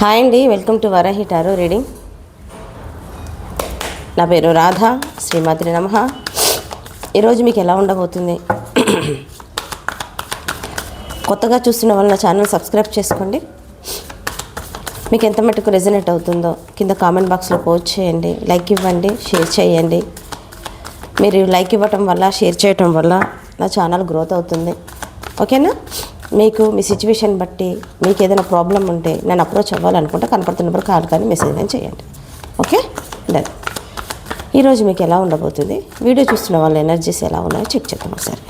Hi అండి welcome to Varahi tarot reading. నా పేరు రాధ శ్రీమాత్రి నమ. ఈరోజు మీకు ఎలా ఉండబోతుంది? కొత్తగా చూస్తున్న వాళ్ళ నా ఛానల్ సబ్స్క్రైబ్ చేసుకోండి. మీకు ఎంత మటుకు రెజనేట్ అవుతుందో కింద కామెంట్ బాక్స్లో పోస్ట్ చేయండి లైక్ ఇవ్వండి షేర్ చేయండి. మీరు లైక్ ఇవ్వటం వల్ల షేర్ చేయటం వల్ల నా ఛానల్ గ్రోత్ అవుతుంది. ఓకేనా? మీకు మీ సిచ్యువేషన్ బట్టి మీకు ఏదైనా ప్రాబ్లం ఉంటే నేను అప్రోచ్ అవ్వాలనుకుంటే కనపడుతున్నప్పుడు కాల్ కానీ మెసేజ్ కానీ చేయండి. ఓకే డన్ ఈరోజు మీకు ఎలా ఉండబోతుంది? వీడియో చూస్తున్న వాళ్ళ ఎనర్జీస్ ఎలా ఉన్నాయో చెక్ చేద్దాం ఒకసారి.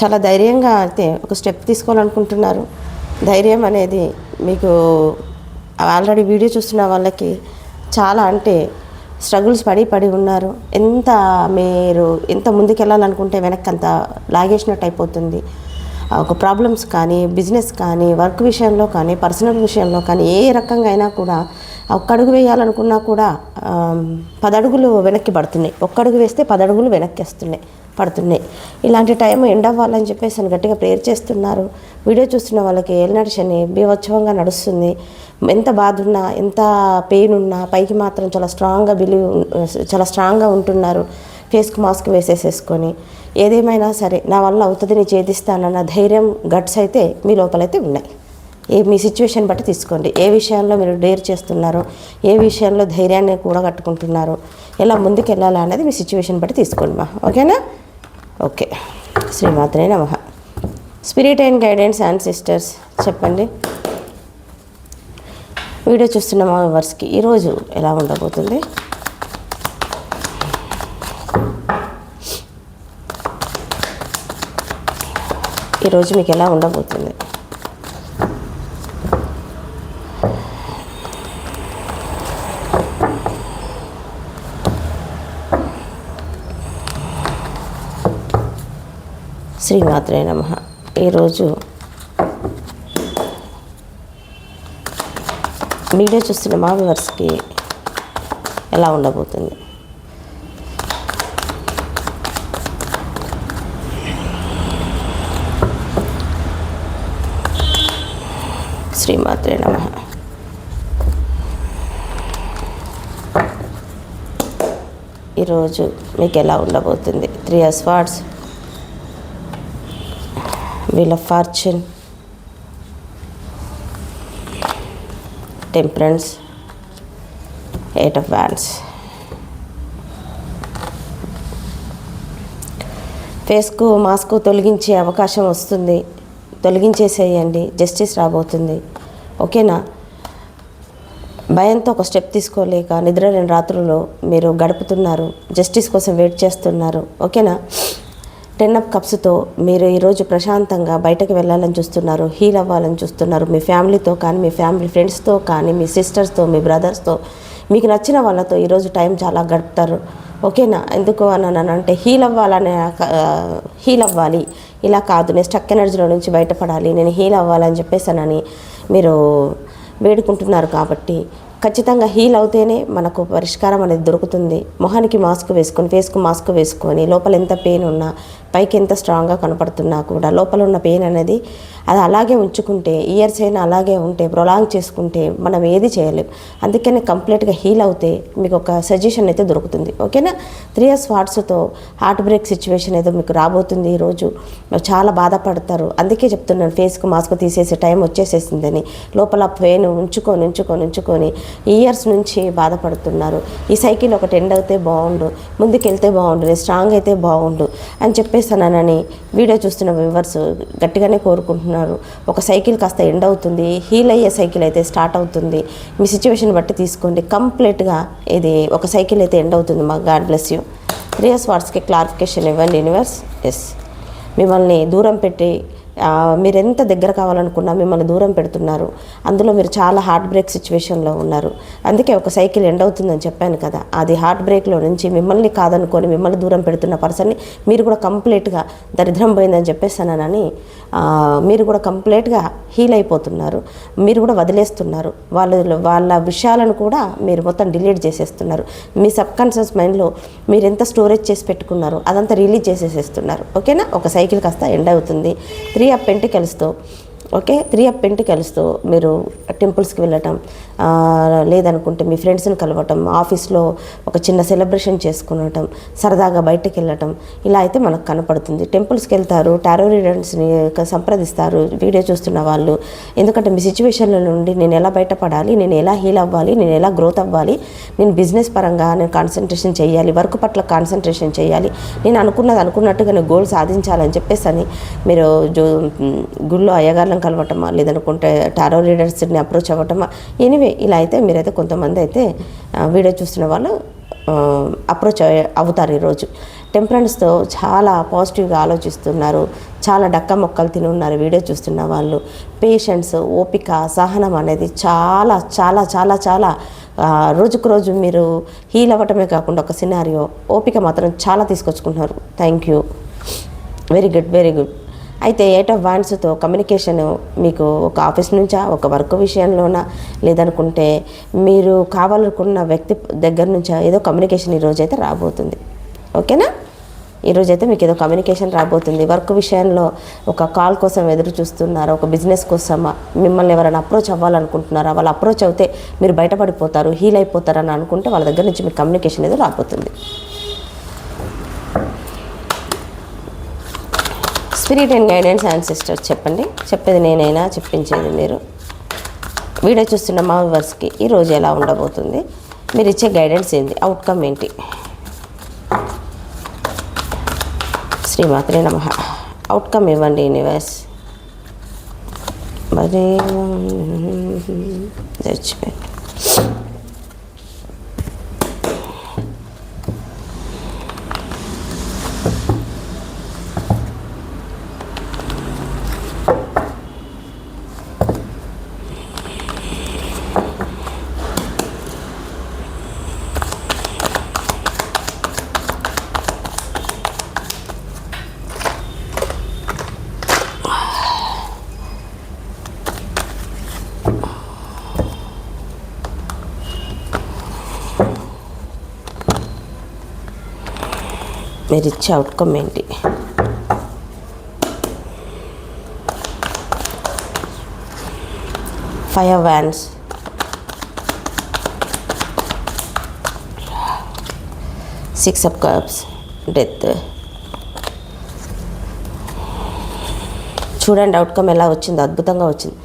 చాలా ధైర్యంగా అయితే ఒక స్టెప్ తీసుకోవాలనుకుంటున్నారు. ధైర్యం అనేది మీకు ఆల్రెడీ వీడియో చూస్తున్న వాళ్ళకి చాలా అంటే స్ట్రగుల్స్ పడి పడి ఉన్నారు. ఎంత మీరు ఎంత ముందుకెళ్ళాలనుకుంటే వెనక్కి అంత లాగేసినట్టు అయిపోతుంది ఒక ప్రాబ్లమ్స్ కానీ బిజినెస్ కానీ వర్క్ విషయంలో కానీ పర్సనల్ విషయంలో కానీ ఏ రకంగా అయినా కూడా ఒక్కడుగు వేయాలనుకున్నా కూడా పదడుగులు వెనక్కి పడుతున్నాయి. ఒక్కడుగు వేస్తే పదడుగులు వెనక్కి వస్తున్నాయి. పడుతున్నాయి. ఇలాంటి టైం ఎండ్ అవ్వాలని చెప్పేసి అని గట్టిగా ప్రేయర్ చేస్తున్నారు. వీడియో చూస్తున్న వాళ్ళకి ఏలినాటి శని బీభత్సవంగా నడుస్తుంది. ఎంత బాధ ఉన్నా ఎంత పెయిన్ ఉన్నా పైకి మాత్రం చాలా స్ట్రాంగ్గా బిలీవ్ చాలా స్ట్రాంగ్గా ఉంటున్నారు. ఫేస్కి మాస్క్ వేసేసేసుకొని. ఏదేమైనా సరే నా వల్ల అవుతుంది నేను చేదిస్తానన్న ధైర్యం గట్స్ అయితే మీ లోపలైతే ఉన్నాయి. ఏ మీ సిచ్యువేషన్ బట్టి తీసుకోండి. ఏ విషయంలో మీరు డేర్ చేస్తున్నారో? ఏ విషయంలో ధైర్యాన్ని కూడా కట్టుకుంటున్నారో? ఎలా ముందుకు వెళ్ళాలా అనేది మీ సిచ్యువేషన్ బట్టి తీసుకోండి మా. ఓకేనా ఓకే శ్రీమాత్రే నమ. Spirit and guidance and sisters చెప్పండి. వీడియో చూస్తున్న మా వర్స్కి ఈరోజు ఎలా ఉండబోతుంది? ఈరోజు మీకు ఎలా ఉండబోతుంది? శ్రీమాత్రే నమ. ఈరోజు వీడియో చూస్తున్న మా వ్యూవర్స్కి ఎలా ఉండబోతుంది? శ్రీమాత్రే నమ. ఈరోజు మీకు ఎలా ఉండబోతుంది? Three of swords wheel of fortune temperance eight of wands. ఫేస్కు mask తొలగించే అవకాశం వస్తుంది. తొలగించేసేయండి జస్టిస్ రాబోతుంది. ఓకేనా? భయంతో ఒక స్టెప్ తీసుకోలేక నిద్ర లేని రాత్రుల్లో మీరు గడుపుతున్నారు. జస్టిస్ కోసం వెయిట్ చేస్తున్నారు. ఓకేనా? టెన్ అప్ కప్స్తో మీరు ఈరోజు ప్రశాంతంగా బయటకు వెళ్ళాలని చూస్తున్నారు హీల్ అవ్వాలని చూస్తున్నారు. మీ ఫ్యామిలీతో కానీ మీ ఫ్యామిలీ ఫ్రెండ్స్తో కానీ మీ సిస్టర్స్తో మీ బ్రదర్స్తో మీకు నచ్చిన వాళ్ళతో ఈరోజు టైం చాలా గడుపుతారు. ఓకేనా? ఎందుకు అని అంటే హీల్ అవ్వాలనే హీల్ అవ్వాలి. ఇలా కాదు నేను స్టక్ ఎనర్జీలో నుంచి బయటపడాలి నేను హీల్ అవ్వాలని చెప్పేసానని మీరు వేడుకుంటున్నారు కాబట్టి ఖచ్చితంగా హీల్ అవుతేనే మనకు పరిష్కారం అనేది దొరుకుతుంది. మొహానికి మాస్క్ వేసుకొని ఫేస్కు మాస్క్ వేసుకొని లోపల ఎంత పెయిన్ ఉన్నా పైకి ఎంత స్ట్రాంగ్గా కనపడుతున్నా కూడా లోపల ఉన్న పెయిన్ అనేది అది అలాగే ఉంచుకుంటే ఇయర్స్ అయినా అలాగే ఉంటే ప్రొలాంగ్ చేసుకుంటే మనం ఏది చేయలేము అందుకనే కంప్లీట్గా హీల్ అవుతే మీకు ఒక సజెషన్ అయితే దొరుకుతుంది. ఓకేనా త్రీ ఇయర్స్ వాట్స్తో హార్ట్ బ్రేక్ సిచ్యువేషన్ ఏదో మీకు రాబోతుంది ఈరోజు చాలా బాధపడతారు. అందుకే చెప్తున్నాను ఫేస్కు మాస్క్ తీసేసే టైం వచ్చేసేసిందని. లోపల పెయిన్ ఉంచుకొని ఉంచుకొని ఉంచుకొని ఇయర్స్ నుంచి బాధపడుతున్నారు. ఈ సైకిల్ ఒకటి ఎండ్ అయితే బాగుండు ముందుకెళ్తే బాగుండు నేను స్ట్రాంగ్ అయితే బాగుండు అని చెప్పేసానని వీడియో చూస్తున్న వ్యూవర్స్ గట్టిగానే కోరుకుంటున్నారు. ఒక సైకిల్ కాస్త ఎండ్ అవుతుంది హీల్ అయ్యే సైకిల్ అయితే స్టార్ట్ అవుతుంది. మీ సిచ్యువేషన్ బట్టి తీసుకోండి కంప్లీట్గా ఇది ఒక సైకిల్ అయితే ఎండ్ అవుతుంది. మా God bless you. Three years వాట్స్కి clarification ఇవ్వండి యూనివర్స్. ఎస్. మిమ్మల్ని దూరం పెట్టి మీరు ఎంత దగ్గర కావాలనుకున్నా మిమ్మల్ని దూరం పెడుతున్నారు. అందులో మీరు చాలా హార్ట్ బ్రేక్ సిచ్యువేషన్లో ఉన్నారు. అందుకే ఒక సైకిల్ ఎండ్ అవుతుందని చెప్పాను కదా. అది హార్ట్ బ్రేక్లో నుంచి మిమ్మల్ని కాదనుకొని మిమ్మల్ని దూరం పెడుతున్న పర్సన్ని మీరు కూడా కంప్లీట్గా దరిద్రం పోయిందని చెప్పేస్తానని మీరు కూడా కంప్లీట్గా హీల్ అయిపోతున్నారు. మీరు కూడా వదిలేస్తున్నారు. వాళ్ళ వాళ్ళ విషయాలను కూడా మీరు మొత్తం డిలీట్ చేసేస్తున్నారు. మీ సబ్ కాన్షియస్ మైండ్లో మీరు ఎంత స్టోరేజ్ చేసి పెట్టుకున్నారో అదంతా రిలీజ్ చేసేసేస్తున్నారు. ఓకేనా ఒక సైకిల్ కాస్త ఎండ్ అవుతుంది. త్రీ త్రీ అప్ పెంటికల్స్తో ఓకే? త్రీ అప్ పెంటికల్స్తో మీరు టెంపుల్స్కి వెళ్ళటం లేదనుకుంటే మీ ఫ్రెండ్స్ని కలవటం ఆఫీస్లో ఒక చిన్న సెలబ్రేషన్ చేసుకునటం సరదాగా బయటకు వెళ్ళటం ఇలా అయితే మనకు కనపడుతుంది. టెంపుల్స్కి వెళ్తారు టారో రీడర్స్ని సంప్రదిస్తారు వీడియో చూస్తున్న వాళ్ళు. ఎందుకంటే మీ సిచ్యువేషన్ల నుండి నేను ఎలా బయటపడాలి నేను ఎలా హీల్ అవ్వాలి నేను ఎలా గ్రోత్ అవ్వాలి నేను బిజినెస్ పరంగా నేను కాన్సన్ట్రేషన్ చేయాలి వర్క్ పట్ల కాన్సన్ట్రేషన్ చేయాలి నేను అనుకున్నది అనుకున్నట్టుగా నేను గోల్ సాధించాలని చెప్పేసి అని మీరు జో గుళ్ళో అయ్యగారులను కలవటమా లేదనుకుంటే టారో రీడర్స్ని అప్రోచ్ అవ్వటమా ఎనివే ఇలా అయితే మీరైతే కొంతమంది అయితే వీడియో చూస్తున్న వాళ్ళు అప్రోచ్ అవుతారు ఈరోజు టెంపరెన్స్తో చాలా పాజిటివ్గా ఆలోచిస్తున్నారు. చాలా డక్క మొక్కలు తిని ఉన్నారు వీడియో చూస్తున్న వాళ్ళు. పేషెన్స్ ఓపిక సహనం అనేది చాలా చాలా చాలా చాలా రోజుకు రోజు మీరు హీల్ అవ్వటమే కాకుండా ఒక సినారియో ఓపిక మాత్రం చాలా తీసుకొచ్చుకుంటున్నారు. Thank you very good very good అయితే ఎయిట్ ఆఫ్ వాన్స్తో కమ్యూనికేషన్ మీకు ఒక ఆఫీస్ నుంచా ఒక వర్క్ విషయంలోనా? లేదనుకుంటే మీరు కావాలనుకున్న వ్యక్తి దగ్గర నుంచా ఏదో కమ్యూనికేషన్ ఈరోజు అయితే రాబోతుంది. ఓకేనా? ఈరోజు అయితే మీకు ఏదో కమ్యూనికేషన్ రాబోతుంది. వర్క్ విషయంలో ఒక కాల్ కోసం ఎదురు చూస్తున్నారా? ఒక బిజినెస్ కోసమా? మిమ్మల్ని ఎవరైనా అప్రోచ్ అవ్వాలనుకుంటున్నారా? వాళ్ళు అప్రోచ్ అవుతే మీరు బయటపడిపోతారు హీల్ అయిపోతారని అనుకుంటే వాళ్ళ దగ్గర నుంచి మీకు కమ్యూనికేషన్ ఏదో రాబోతుంది. స్పిరిట్ అండ్ గైడెన్స్ అండ్ చెప్పండి. చెప్పేది నేనైనా చెప్పించేది మీరు. వీడియో చూస్తున్న మా వ్యూవర్స్కి ఈరోజు ఎలా ఉండబోతుంది? మీరు ఇచ్చే గైడెన్స్ ఏంటి? అవుట్కమ్ ఏంటి? శ్రీమాత్రే నమ. అవుట్కమ్ ఇవ్వండి యూనివర్స్ మరి జడ్జిమెంట్. మీరు ఇచ్చే అవుట్కమ్ ఏంటి five wands six of cups death చూడండి అవుట్కమ్ ఎలా వచ్చింది అద్భుతంగా వచ్చింది.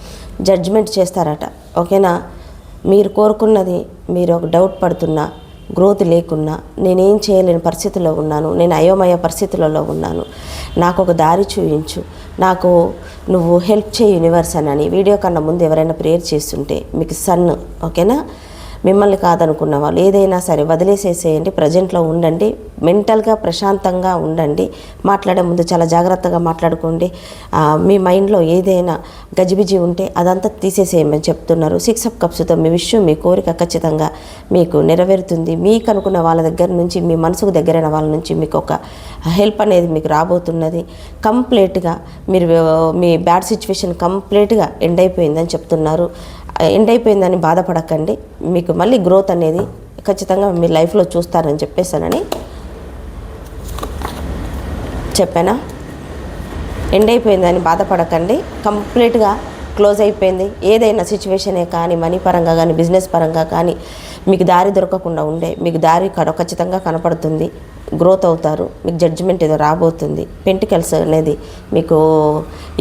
జడ్జిమెంట్ చేస్తారట. ఓకేనా మీరు కోరుకున్నది మీరు ఒక డౌట్ పడుతున్నా గ్రోత్ లేకున్నా నేనేం చేయలేని పరిస్థితిలో ఉన్నాను. నేను అయోమయ పరిస్థితులలో ఉన్నాను. నాకు ఒక దారి చూపించు నాకు నువ్వు హెల్ప్ చేయి యూనివర్స్ అని. వీడియో కన్నా ముందు ఎవరైనా ప్రేయర్ చేస్తుంటే మీకు సన్ ఓకేనా? మిమ్మల్ని కాదనుకున్న వాళ్ళు. ఏదైనా సరే వదిలేసేసేయండి ప్రజెంట్లో ఉండండి మెంటల్గా ప్రశాంతంగా ఉండండి మాట్లాడే ముందు చాలా జాగ్రత్తగా మాట్లాడుకోండి. మీ మైండ్లో ఏదైనా గజిబిజి ఉంటే అదంతా తీసేసేయమని చెప్తున్నారు. సిక్స్ అప్ కప్స్తో మీ విషయం మీ కోరిక ఖచ్చితంగా మీకు నెరవేరుతుంది. మీకు అనుకున్న వాళ్ళ దగ్గర నుంచి మీ మనసుకు దగ్గరైన వాళ్ళ నుంచి మీకు ఒక హెల్ప్ అనేది మీకు రాబోతున్నది. కంప్లీట్గా మీరు మీ బ్యాడ్ సిచ్యువేషన్ కంప్లీట్గా ఎండ్ అయిపోయిందని చెప్తున్నారు. ఎండ్ అయిపోయిందని బాధపడకండి. మీకు మళ్ళీ గ్రోత్ అనేది ఖచ్చితంగా మీ లైఫ్లో చూస్తారని చెప్పేసానని చెప్పానా? ఎండ్ అయిపోయిందని బాధపడకండి. కంప్లీట్గా క్లోజ్ అయిపోయింది. ఏదైనా సిచ్యువేషనే కానీ మనీ పరంగా కానీ బిజినెస్ పరంగా కానీ మీకు దారి దొరకకుండా ఉండే మీకు దారి ఖచ్చితంగా కనపడుతుంది. గ్రోత్ అవుతారు. మీకు జడ్జిమెంట్ ఏదో రాబోతుంది. పెంటికల్స్ అనేది మీకు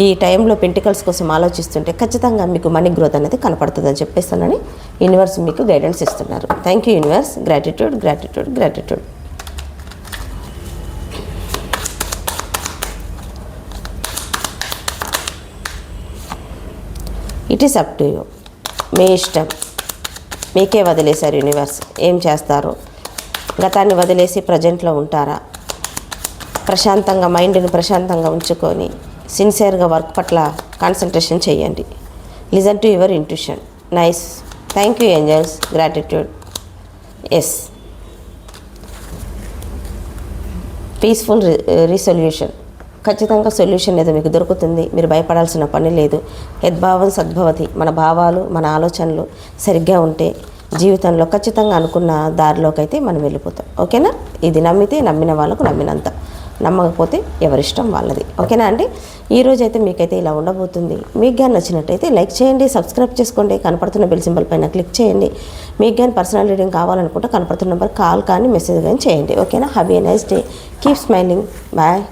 ఈ టైంలో పెంటికల్స్ కోసం ఆలోచిస్తుంటే ఖచ్చితంగా మీకు మనీ గ్రోత్ అనేది కనపడుతుందని చెప్పేస్తానని యూనివర్స్ మీకు గైడెన్స్ ఇస్తున్నారు. Thank you universe gratitude gratitude gratitude it is up to you మీ ఇష్టం. మీకే వదిలేశారు యూనివర్స్ ఏం చేస్తారు? గతాన్ని వదిలేసి ప్రజెంట్లో ఉంటారా? ప్రశాంతంగా మైండ్ని ప్రశాంతంగా ఉంచుకొని సిన్సియర్గా వర్క్ పట్ల కాన్సన్ట్రేషన్ చేయండి. Listen to your intuition. Nice. Thank you angels. Gratitude. Yes. Peaceful resolution. ఖచ్చితంగా సొల్యూషన్ ఏదో మీకు దొరుకుతుంది. మీరు భయపడాల్సిన పని లేదు. యద్భావం సద్భవతి. మన భావాలు మన ఆలోచనలు సరిగ్గా ఉంటే జీవితంలో ఖచ్చితంగా అనుకున్న దారిలోకి అయితే మనం వెళ్ళిపోతాం. ఓకేనా? ఇది నమ్మితే నమ్మిన వాళ్ళకు నమ్మినంత. నమ్మకపోతే ఎవరిష్టం వాళ్ళది. ఓకేనా అండి? ఈ అయితే మీకైతే ఇలా ఉండబోతుంది. మీకు కానీ నచ్చినట్టయితే లైక్ చేయండి సబ్స్క్రైబ్ చేసుకోండి కనపడుతున్న బెల్ సింబల్ పైన క్లిక్ చేయండి. మీకు కానీ పర్సనల్ రీడింగ్ కావాలనుకుంటే కనపడుతున్న నెంబర్ కాల్ కానీ మెసేజ్ కానీ చేయండి. ఓకేనా? Happy nice day keep smiling bye